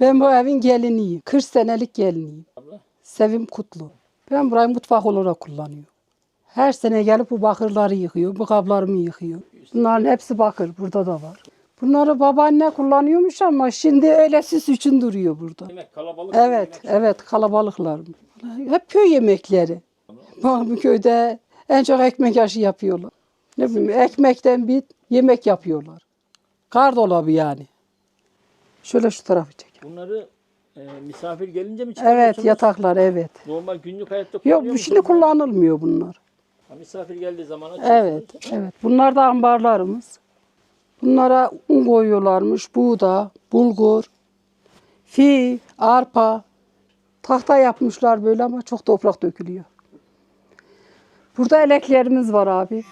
Ben bu evin geliniyim. 40 senelik geliniyim. Abla. Sevim Kutlu. Ben burayı mutfak olarak kullanıyorum. Her sene gelip bu bakırları yıkıyor, bu kaplarımı yıkıyor. Bunların hepsi bakır, burada da var. Bunları babaanne kullanıyormuş ama şimdi öylesiz için duruyor burada. Yemek kalabalık. Evet, evet kalabalıklar. Hep köy yemekleri. Bak bu köyde en çok ekmek aşı yapıyorlar. Ne bileyim ekmekten bir yemek yapıyorlar. Gardolabı yani. Şöyle şu tarafı çek. Bunları e, misafir gelince mi Evet çıkarıyorsunuz? yataklar evet. Normal günlük hayatta Yok kullanıyor bu şimdi musunuz? kullanılmıyor bunlar. Ha, Misafir geldiği zaman açıyorsunuz. Evet, evet. Bunlar da ambarlarımız. Bunlara un koyuyorlarmış. Buğda, bulgur, fi, arpa. Tahta yapmışlar böyle ama çok toprak dökülüyor. Burada eleklerimiz var abi.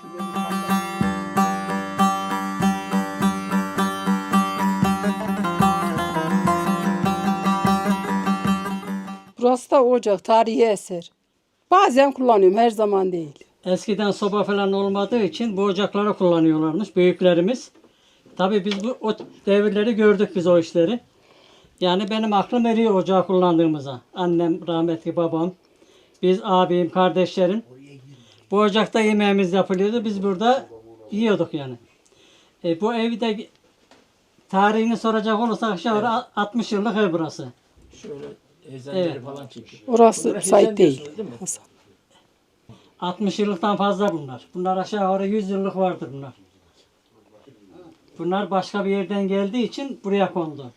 Da ocak, tarihi eser. Bazen kullanıyorum, her zaman değil. Eskiden soba falan olmadığı için bu ocakları kullanıyorlarmış büyüklerimiz. Tabii biz bu o devirleri gördük biz o işleri. Yani benim aklım eriyor ocağı kullandığımıza. Annem, rahmetli babam, biz abim, kardeşlerim. Bu ocakta yemeğimiz yapılıyordu. Biz burada yiyorduk yani. E, bu evde tarihini soracak olursak aşağı yukarı 60 yıllık ev burası. Şöyle ezenleri Evet. falan çekiyor. Orası Bunlara değil. diyorsunuz, değil mi? Hasan. 60 yıllıktan fazla bunlar. Bunlar aşağı yukarı 100 yıllık vardır bunlar. Bunlar başka bir yerden geldiği için buraya kondu.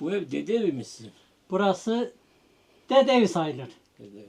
Bu ev dede evi mi sizin? Burası dede evi sayılır. Dede evi.